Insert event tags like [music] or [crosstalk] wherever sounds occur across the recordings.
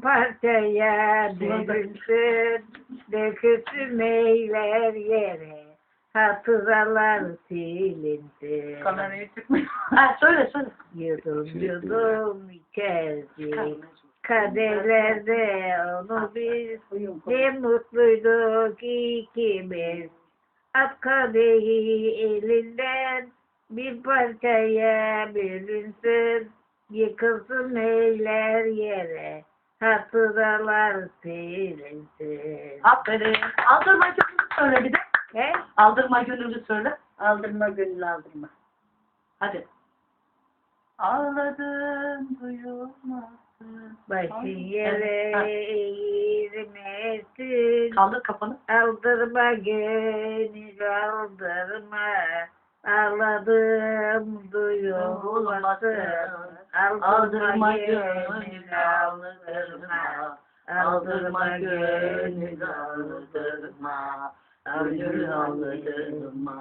parçaya bölünsün, dökülsün eyler yere, hatıralar silinsin. Kamerayı çıkmıyor. [laughs] Ha söyle söyle. Yudum yudum içerdik, kaderlerde onu biz, ne mutluyduk ikimiz. At kadehi elinden, bir parçaya bölünsün, yıkılsın eyler yere, hatıralar silinsin. Aferin. Aldırma gönüllü söyle bir de. He? Aldırma gönüllü söyle. Aldırma gönül aldırma. Hadi. Ağladım duyulmasın. Başın yere eğilmesin. Kaldır kafanı. Aldırma gönül aldırma. Ağladım duyulmasın. Aldırma gönül aldırma. aldırma. Gönül aldırma. Gönül aldırma.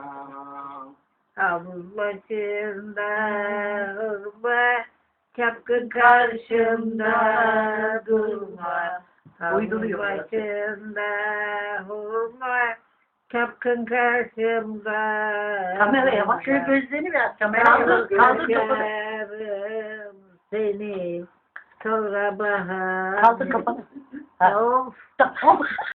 Havuz başında hırma. Çapkın karşımda durma. Havuz başında. Çapkın karşımda Kameraya bak. Şöyle gözlerini biraz kameraya Kaldır, kaldır kafanı. Seni sonra bahar. Kaldır kafanı. Ha. Of. Tamam.